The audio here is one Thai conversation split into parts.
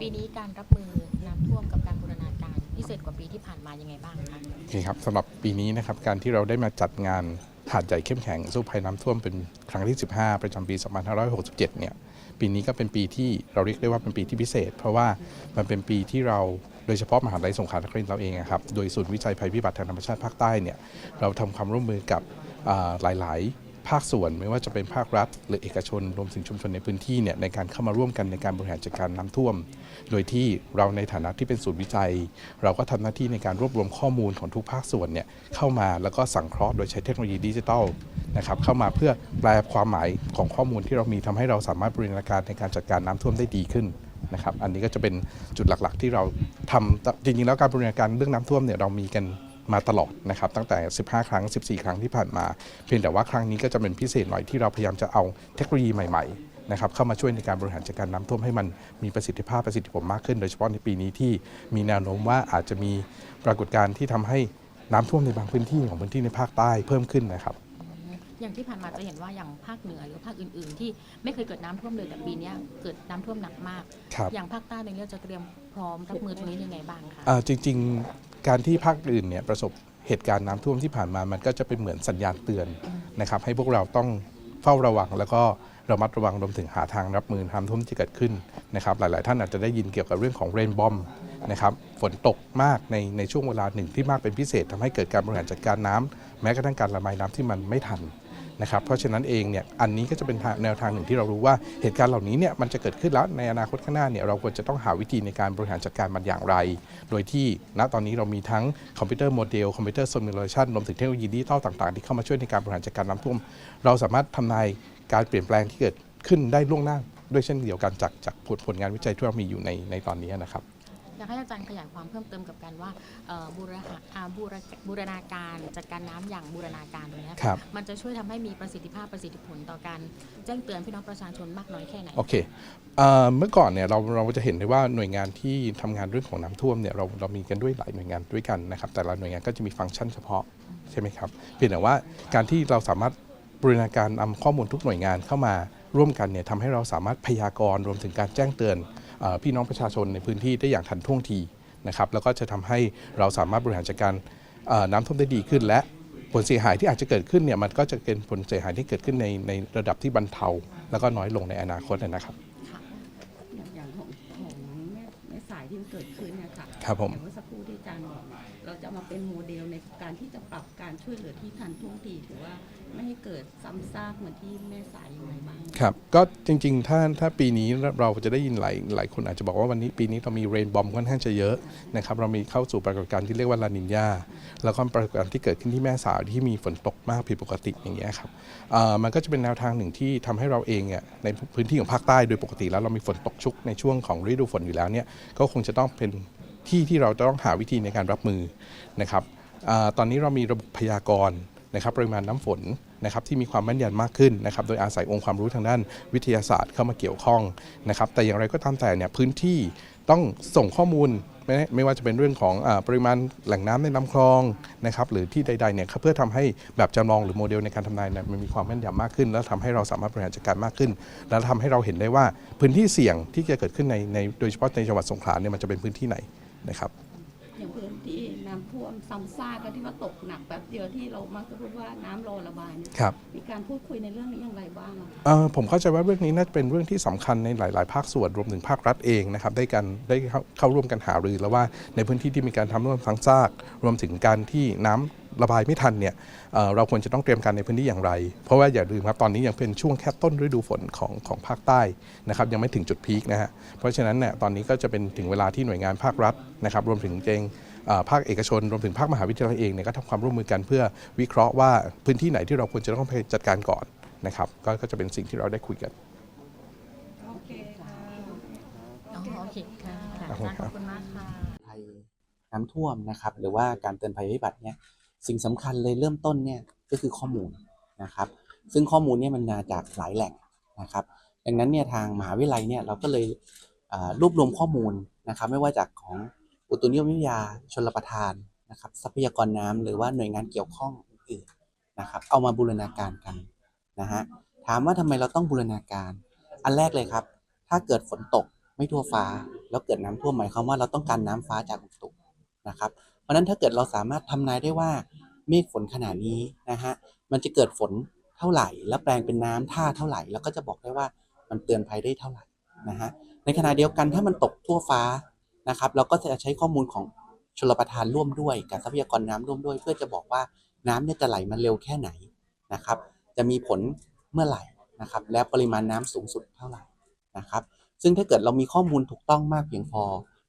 ปีนี้การรับมือน้ำท่วมกับการบูรณาการพิเศษกว่าปีที่ผ่านมายังไงบ้างคะโอเคครับสำหรับปีนี้นะครับการที่เราได้มาจัดงานหาดใหญ่เข้มแข็งสู้ภัยน้ำท่วมเป็นครั้งที่ 15 ประจำปี 2567 เนี่ยปีนี้ก็เป็นปีที่เราเรียกได้ว่าเป็นปีที่พิเศษ เพราะว่ามันเป็นปีที่เราโดยเฉพาะมหาวิทยาลัยสงขลานครินทร์เราเองครับโดยศูนย์วิจัยภัยพิบัติทางธรรมชาติภาคใต้เนี่ยเราทำความร่วมมือกับหลาย ๆ ภาคส่วนไม่ว่าจะเป็นภาครัฐ หรือเอกชนรวมถึงชุมชนในพื้นที่เนี่ยในการเข้ามาร่วมกันในการบริหารจัดการน้ำท่วม โดยที่เราในฐานะที่เป็นศูนย์วิจัย เราก็ทำหน้าที่ในการรวบรวมข้อมูลของทุกภาคส่วนเนี่ยเข้ามาแล้วก็สังเคราะห์โดยใช้เทคโนโลยีดิจิทัลนะครับเข้ามาเพื่อแปลความหมายของข้อมูลที่เรามีทำให้เราสามารถบริหารการในการจัดการน้ำท่วมได้ดีขึ้นนะครับอันนี้ก็จะเป็นจุดหลักๆ ที่เราทำจริงๆแล้วการบริหารการเรื่องน้ำท่วมเนี่ยเรามีกัน มาตลอดนะครับตั้งแต่ 15 ครั้ง 14 ครั้งที่ผ่านมา เพียงแต่ว่าครั้งนี้ก็จะเป็นพิเศษหน่อยที่เราพยายามจะเอาเทคโนโลยีใหม่ๆนะครับเข้ามาช่วยในการบริหารจัดการน้ำท่วมให้มันมีประสิทธิภาพประสิทธิผลมากขึ้น โดยเฉพาะในปีนี้ที่มีแนวโน้มว่าอาจจะมีปรากฏการณ์ที่ทำให้น้ำท่วมในบางพื้นที่ของพื้นที่ในภาคใต้เพิ่มขึ้นนะครับ อย่างที่ผ่านมาจะเห็นว่าอย่างภาคเหนือหรือภาคอื่น ๆ ที่ไม่เคยเกิดน้ำท่วมเลยแต่ปีเนี้ยเกิดน้ำท่วมหนักมาก ครับ อย่างภาคใต้ในเรื่องจะเตรียมพร้อมรับมือตรงนี้ยังไงบ้างคะ อ่าจริงๆ การที่ภาคอื่นเนี่ยประสบเหตุการณ์น้ำท่วมที่ผ่านมามันก็จะเป็นเหมือนสัญญาณเตือนนะครับให้พวกเราต้องเฝ้าระวังแล้วก็ระมัดระวังรวมถึงหาทางรับมือน้ำท่วมที่เกิดขึ้นนะครับหลาย ๆ ท่านอาจจะได้ยินเกี่ยวกับเรื่องของเรนบอมนะครับฝนตกมากในในช่วงเวลาหนึ่งที่มากเป็นพิเศษทำให้เกิดการบริหารจัดการน้ำแม้กระทั่งการระบายน้ำที่มันไม่ทัน นะครับเพราะฉะนั้นเองเนี่ยอันนี้ก็จะเป็นแนวทางหนึ่งที่เรารู้ว่าเหตุการณ์เหล่านี้เนี่ยมันจะเกิดขึ้นแล้วในอนาคตข้างหน้าเนี่ยเราควรจะต้องหาวิธีในการบริหารจัดการมันอย่างไร โดยที่ณตอนนี้เรามีทั้งคอมพิวเตอร์โมเดลคอมพิวเตอร์ซิมูเลชันรวมถึงเทคโนโลยีดิจิตอลต่างๆ ที่เข้ามาช่วยในการบริหารจัดการน้ำท่วม เราสามารถทำนายการเปลี่ยนแปลงที่เกิดขึ้นได้ล่วงหน้าด้วยเช่นเดียวกันจากจากผลผลงานวิจัยที่เรามีอยู่ในในตอนนี้นะครับ อยากให้อาจารย์ขยายความเพิ่มเติมกับการว่าเอ่อบูรณาอ่าบูรบูรณาการจัดการน้ำอย่างบูรณาการตรงเนี้ยครับมันจะช่วยทำให้มีประสิทธิภาพประสิทธิผลต่อการแจ้งเตือนพี่น้องประชาชนมากน้อยแค่ไหนโอเคเอ่อเมื่อก่อนเนี่ยเราเราจะเห็นได้ว่าหน่วยงานที่ทำงานเรื่องของน้ำท่วมเนี่ยเราเรามีกันด้วยหลายหน่วยงานด้วยกันนะครับแต่ละหน่วยงานก็จะมีฟังก์ชันเฉพาะใช่ไหมครับเพียงแต่ว่าการที่เราสามารถบริหารการนำข้อมูลทุกหน่วยงานเข้ามาร่วมกันเนี่ยทำให้เราสามารถพยากรณ์รวมถึงการแจ้งเตือนเออ พี่น้องประชาชนในพื้นที่ได้อย่างทันท่วงทีนะครับแล้วก็จะทำให้เราสามารถบริหารจัดการเอ่อน้ำท่วมได้ดีขึ้น และผลเสียหายที่อาจจะเกิดขึ้นเนี่ยมันก็จะเป็นผลเสียหายที่เกิดขึ้นในในระดับที่บรรเทา แล้วก็น้อยลงในอนาคตนะครับอย่างอย่างของของแม่แม่สายที่มันเกิดขึ้นเนี่ยค่ะครับผม เป็นโมเดลในการที่จะปรับการช่วยเหลือที่ทันท่วงทีถือว่าไม่ให้เกิดซ้ำซากเหมือนที่แม่สายยังไงบ้าง ครับ ก็จริงๆ ถ้าถ้าปีนี้เราจะได้ยินหลายหลายคนอาจจะบอกว่าวันนี้ปีนี้เรามีเรนบอมค่อนข้างจะเยอะนะครับ เรามีเข้าสู่ปรากฏการณ์ที่เรียกว่าลานินยาแล้วก็ปรากฏการณ์ที่เกิดขึ้นที่แม่สาวที่มีฝนตกมากผิดปกติอย่างเงี้ยครับมันก็จะเป็นแนวทางหนึ่งที่ทำให้เราเองเนี่ยในพื้นที่ของภาคใต้โดยปกติแล้วเรามีฝนตกชุกในช่วงของฤดูฝนอยู่แล้วเนี่ยก็คงจะต้องเป็น ที่ที่เราจะต้องหาวิธีในการรับมือนะครับอตอนนี้เรามีระบบพยากรณ์นะครับปริมาณน้ำฝนนะครับที่มีความแม่นยำมากขึ้นนะครับโดยอาศัยองค์ความรู้ทางด้านวิทยาศาสตร์เข้ามาเกี่ยวข้องนะครับแต่อย่างไรก็ตามแต่เนี่ยพื้นที่ต้องส่งข้อมูลไม่ไม่ว่าจะเป็นเรื่องของอปริมาณแหล่งน้ำในลำคลองนะครับหรือที่ใดๆเนี่ยเพื่อทำให้แบบจำลองหรือโมเดลในการทำนายเนี่ยมันมีความแม่นยำมากขึ้น แล้วทำให้เราสามารถบริหารจัดการมากขึ้น แล้วทำให้เราเห็นได้ว่าพื้นที่เสี่ยงที่จะเกิดขึ้นในในโดยเฉพาะในจังหวัดสงขลาเนี่ยมันจะเป็นพื้นที่ไหน นะครับอย่างพื้นที่น้ำท่วมซ้ำซากกันที่ว่าตกหนักแป๊บเดียวที่เรามักจะพูดว่าน้ำรอระบายเนี่ยครับ มีการพูดคุยในเรื่องนี้อย่างไรบ้างอะคะเอ่อผมเข้าใจว่าเรื่องนี้น่าจะเป็นเรื่องที่สำคัญในหลาย ๆ ภาคส่วนรวมถึงภาครัฐเองนะครับได้กันได้เข้าเข้าร่วมกันหารือแล้วว่าในพื้นที่ที่มีการทำร่วมทั้งซาก รวมถึงการที่น้ำ ระบายไม่ทันเนี่ยเอ่อเราควรจะต้องเตรียมการในพื้นที่อย่างไร เพราะว่าอย่าลืมครับตอนนี้ยังเป็นช่วงแค่ต้นฤดูฝนของของภาคใต้นะครับยังไม่ถึงจุดพีคนะฮะเพราะฉะนั้นเนี่ยตอนนี้ก็จะเป็นถึงเวลาที่หน่วยงานภาครัฐนะครับรวมถึงเองเอ่อภาคเอกชนรวมถึงภาคมหาวิทยาลัยเองเนี่ยก็ทำความร่วมมือกันเพื่อวิเคราะห์ว่าพื้นที่ไหนที่เราควรจะต้องไปจัดการก่อนนะครับก็ก็จะเป็นสิ่งที่เราได้คุยกันโอเคค่ะอ๋อโอเคค่ะครับอาจารย์ขอบคุณมากค่ะภัยน้ำท่วมนะครับ หรือว่าการเตือนภัยพิบัติเนี่ย สิ่งสำคัญเลยเริ่มต้นเนี่ยก็คือข้อมูลนะครับ ซึ่งข้อมูลเนี่ยมันมาจากหลายแหล่งนะครับ ดังนั้นเนี่ยทางมหาวิทยาลัยเนี่ยเราก็เลยรวบรวมข้อมูลนะครับ ไม่ว่าจากของอุตุนิยมวิทยาชนรประทานนะครับ ทรัพยากรน้ำหรือว่าหน่วยงานเกี่ยวข้องอื่นๆนะครับ เอามาบูรณาการกันนะฮะถามว่าทำไมเราต้องบูรณาการ อันแรกเลยครับ ถ้าเกิดฝนตกไม่ทั่วฟ้า แล้วเกิดน้ำท่วมหมายความว่าเราต้องการน้ำฟ้าจากอุตุนะครับ ราะนั้นถ้าเกิดเราสามารถทำนายได้ว่าเมฆฝนขนาดนี้นะฮะมันจะเกิดฝนเท่าไหร่ แล้วแปลงเป็นน้ำท่าเท่าไหร่ แล้วก็จะบอกได้ว่ามันเตือนภัยได้เท่าไหร่นะฮะในขณะเดียวกันถ้ามันตกทั่วฟ้านะครับเราก็จะใช้ข้อมูลของชลประทานร่วมด้วยกับทรัพยากรน้ำร่วมด้วย เพื่อจะบอกว่าน้ำเนี่ยจะไหลมาเร็วแค่ไหนนะครับ จะมีผลเมื่อไหร่นะครับ และปริมาณน้ำสูงสุดเท่าไหร่นะครับ ซึ่งถ้าเกิดเรามีข้อมูลถูกต้องมากเพียงพอ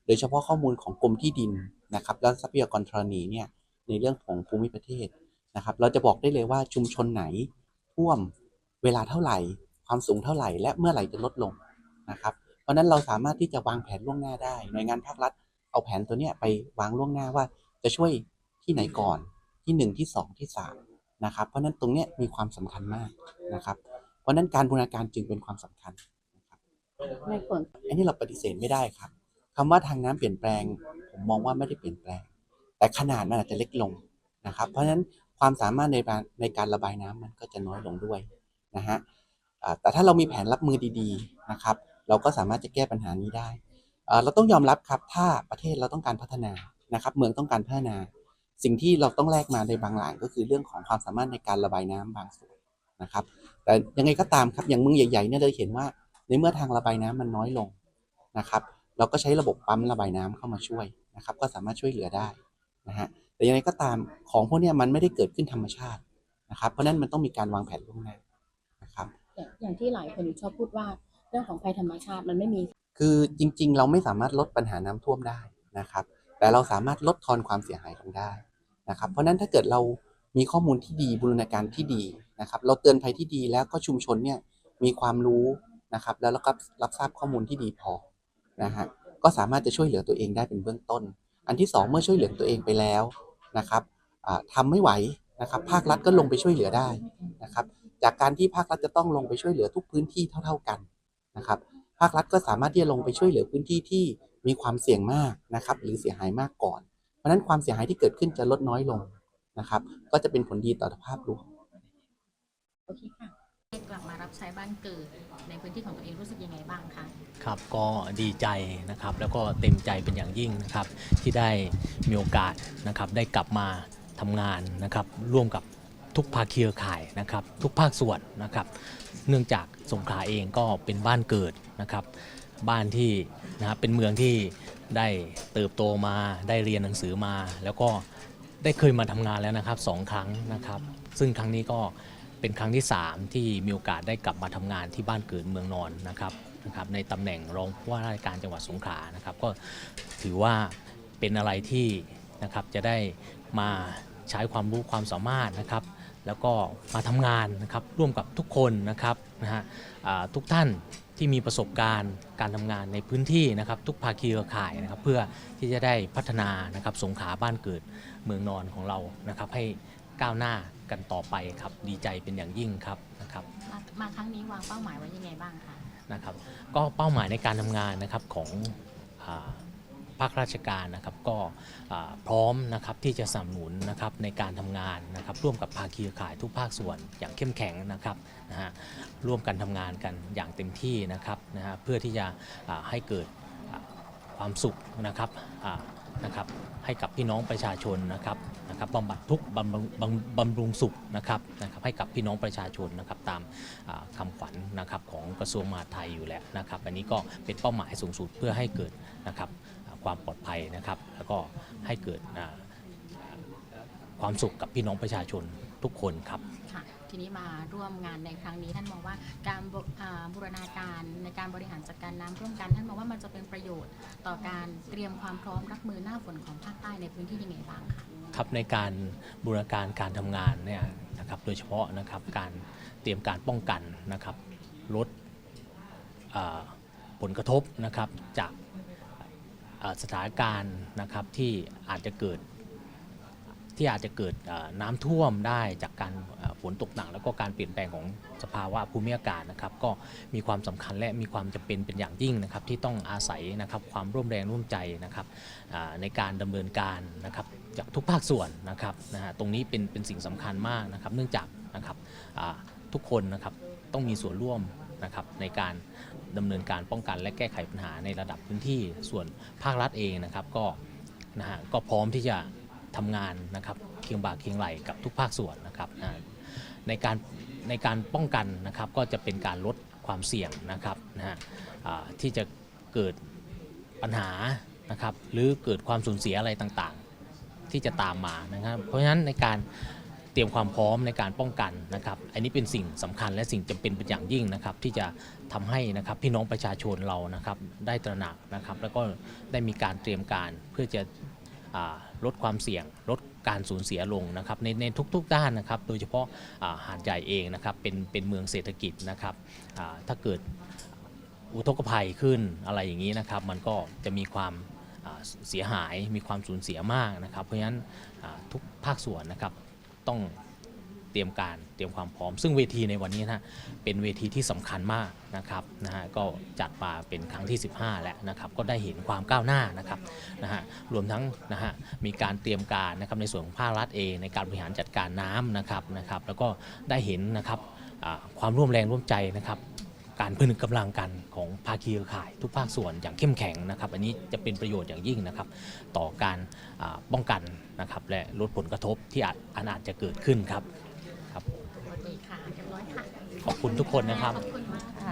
โดยเฉพาะข้อมูลของกรมที่ดินนะครับและทรัพยากรธรณีเนี่ยในเรื่องของภูมิประเทศนะครับ เราจะบอกได้เลยว่าชุมชนไหนท่วมเวลาเท่าไหร่ ความสูงเท่าไหร่ และเมื่อไหร่จะลดลงนะครับเพราะฉะนั้นเราสามารถที่จะวางแผนล่วงหน้าได้หน่วยงานภาครัฐ เอาแผนตัวเนี้ยไปวางล่วงหน้าว่าจะช่วยที่ไหนก่อนที่หนึ่งที่สองที่สามนะครับเพราะฉะนั้นตรงเนี้ยมีความสำคัญมากนะครับ เพราะฉะนั้นการบูรณาการจึงเป็นความสำคัญในส่วนอันนี้เราปฏิเสธไม่ได้ครับ คำว่าทางน้ำเปลี่ยนแปลง ผมมองว่าไม่ได้เปลี่ยนแปลง แต่ขนาดมันอาจจะเล็กลงนะครับ เพราะฉะนั้นความสามารถในการในการระบายน้ำมันก็จะน้อยลงด้วยนะฮะแต่ถ้าเรามีแผนรับมือดีๆนะครับ เราก็สามารถจะแก้ปัญหานี้ได้ เราต้องยอมรับครับถ้าประเทศเราต้องการพัฒนานะครับ เมืองต้องการพัฒนา สิ่งที่เราต้องแลกมาในบางหลางก็คือเรื่องของความสามารถในการระบายน้ำบางส่วนนะครับ แต่ยังไงก็ตามครับอย่างเมืองใหญ่ๆเนี่ยเราเห็นว่าในเมื่อทางระบายน้ำมันน้อยลงนะครับ เราก็ใช้ระบบปั๊มระบายน้ำเข้ามาช่วยนะครับ ก็สามารถช่วยเหลือได้นะฮะแต่ยังไงก็ตามของพวกเนี้ยมันไม่ได้เกิดขึ้นธรรมชาตินะครับ เพราะฉะนั้นมันต้องมีการวางแผนล่วงหน้านะครับอย่างอย่างที่หลายคนชอบพูดว่าเรื่องของภัยธรรมชาติมันไม่มี คือจริง ๆ เราไม่สามารถลดปัญหาน้ำท่วมได้นะครับ แต่เราสามารถลดทอนความเสียหายลงได้นะครับ เพราะฉะนั้นถ้าเกิดเรามีข้อมูลที่ดีบูรณาการที่ดีนะครับ เราเตือนภัยที่ดีแล้วก็ชุมชนเนี่ยมีความรู้นะครับ แล้วเราก็รับทราบข้อมูลที่ดีพอ นะฮะก็สามารถจะช่วยเหลือตัวเองได้เป็นเบื้องต้น อันที่สองเมื่อช่วยเหลือตัวเองไปแล้วนะครับอ่าทำไม่ไหวนะครับภาครัฐก็ลงไปช่วยเหลือได้นะครับ จากการที่ภาครัฐจะต้องลงไปช่วยเหลือทุกพื้นที่เท่า ๆกันนะครับ ภาครัฐก็สามารถที่จะลงไปช่วยเหลือพื้นที่ที่มีความเสี่ยงมากนะครับ หรือเสียหายมากก่อน เพราะฉะนั้นความเสียหายที่เกิดขึ้นจะลดน้อยลงนะครับ ก็จะเป็นผลดีต่อภาพรวมโอเคค่ะ กลับมารับใช้บ้านเกิด ในพื้นที่ของตัวเองรู้สึกยังไงบ้างคะครับก็ดีใจนะครับแล้วก็เต็มใจเป็นอย่างยิ่งนะครับ ที่ได้มีโอกาสนะครับได้กลับมาทำงานนะครับ ร่วมกับทุกภาคีเครือข่ายนะครับ ทุกภาคส่วนนะครับ เนื่องจากสงขลาเองก็เป็นบ้านเกิดนะครับ บ้านที่นะครับเป็นเมืองที่ได้เติบโตมาได้เรียนหนังสือมา แล้วก็ได้เคยมาทำงานแล้วนะครับสองครั้งนะครับ ซึ่งครั้งนี้ก็ เป็นครั้งที่ 3 ที่มีโอกาสได้กลับมาทำงานที่บ้านเกิดเมืองนอนนะครับนะครับในตำแหน่งรองผู้ว่าราชการจังหวัดสงขลานะครับ ก็ถือว่าเป็นอะไรที่นะครับจะได้มาใช้ความรู้ความสามารถนะครับ แล้วก็มาทำงานนะครับร่วมกับทุกคนนะครับนะฮะทุกท่านที่มีประสบการณ์การทำงานในพื้นที่นะครับ ทุกภาคีเครือข่ายนะครับ เพื่อที่จะได้พัฒนานะครับสงขาบ้านเกิดเมืองนอนของเรานะครับให้ ก้าวหน้ากันต่อไปครับดีใจเป็นอย่างยิ่งครับนะครับมามาครั้งนี้วางเป้าหมายไว้ยังไงบ้างคะนะครับ ก็เป้าหมายในการทำงานนะครับของอาภาคราชการนะครับก็อ่าพร้อมนะครับที่จะสนับสนุนนะครับในการทำงานนะครับร่วมกับภาคีเครือข่ายทุกภาคส่วนอย่างเข้มแข็งนะครับนะฮะร่วมกันทำงานกันอย่างเต็มที่นะครับนะฮะเพื่อที่จะอ่าให้เกิดอ่าความสุขนะครับอ่านะครับให้กับพี่น้องประชาชนนะครับ นะครับบำบัดทุกข์บำรุงบำบำรุงสุขนะครับนะครับให้กับพี่น้องประชาชนนะครับตามอ่าคำขวัญนะครับของกระทรวงมหาดไทยอยู่แล้วนะครับอันนี้ก็เป็นเป้าหมายสูงสุดเพื่อให้เกิดนะครับอ่าความปลอดภัยนะครับ แล้วก็ให้เกิดอ่าความสุขกับพี่น้องประชาชนทุกคนครับ ค่ะ ทีนี้มาร่วมงานในครั้งนี้ท่านมองว่าการบอ่าบูรณาการในการบริหารจัดการน้ำร่วมกัน ท่านมองว่ามันจะเป็นประโยชน์ต่อการเตรียมความพร้อมรับมือหน้าฝนของภาคใต้ในพื้นที่ยังไงบ้างคะครับในการบูรณาการการทำงานเนี่ยนะครับโดยเฉพาะนะครับการเตรียมการป้องกันนะครับลดอ่าผลกระทบนะครับจากอ่าสถานการณ์นะครับที่อาจจะเกิด ที่อาจจะเกิดน้ำท่วมได้จากการฝนตกหนักแล้วก็การเปลี่ยนแปลงของสภาวะภูมิอากาศนะครับก็มีความสำคัญและมีความจำเป็นเป็นอย่างยิ่งนะครับที่ต้องอาศัยนะครับความร่วมแรงร่วมใจนะครับในการดำเนินการนะครับจากทุกภาคส่วนนะครับนะฮะตรงนี้เป็นเป็นสิ่งสำคัญมากนะครับเนื่องจากนะครับทุกคนนะครับต้องมีส่วนร่วมนะครับในการดำเนินการป้องกันและแก้ไขปัญหาในระดับพื้นที่ส่วนภาครัฐเองนะครับก็นะฮะก็พร้อมที่จะ ทำงานนะครับเคียงบ่าเคียงไหลกับทุกภาคส่วนนะครับในการในการป้องกันนะครับก็จะเป็นการลดความเสี่ยงนะครับนะฮะที่จะเกิดปัญหานะครับหรือเกิดความสูญเสียอะไรต่างๆ ที่จะตามมานะครับ เพราะฉะนั้นในการเตรียมความพร้อมในการป้องกันนะครับ อันนี้เป็นสิ่งสำคัญและสิ่งจำเป็นเป็นอย่างยิ่งนะครับ ที่จะทำให้นะครับพี่น้องประชาชนเรานะครับได้ตระหนักนะครับ แล้วก็ได้มีการเตรียมการเพื่อจะอ่า ลดความเสี่ยง ลดการสูญเสียลงนะครับในในทุกๆด้านนะครับ โดยเฉพาะอ่าหาดใหญ่เองนะครับเป็นเป็นเมืองเศรษฐกิจนะครับถ้าเกิดอุทกภัยขึ้นอะไรอย่างนี้นะครับ มันก็จะมีความาเสียหายมีความสูญเสียมากนะครับ เพราะฉะนั้นทุกภาคส่วนนะครับต้อง เตรียมการเตรียมความพร้อม ซึ่งเวทีในวันนี้นะเป็นเวทีที่สำคัญมากนะครับนะฮะก็จัดมาเป็นครั้งที่ 15 แล้วนะครับก็ได้เห็นความก้าวหน้านะครับนะฮะรวมทั้งนะฮะมีการเตรียมการนะครับในส่วนของภาครัฐเองในการบริหารจัดการน้ำนะครับนะครับแล้วก็ได้เห็นนะครับความร่วมแรงร่วมใจนะครับการพนึกกำลังกันของภาคีเครือข่าย ทุกภาคส่วนอย่างเข้มแข็งนะครับ อันนี้จะเป็นประโยชน์อย่างยิ่งนะครับ ต่อการป้องกันนะครับและลดผลกระทบที่อาจอันอาจจะเกิดขึ้นครับครับ โอเคค่ะเรียบร้อยค่ะ ขอบคุณทุกคนนะครับ ขอบคุณมาก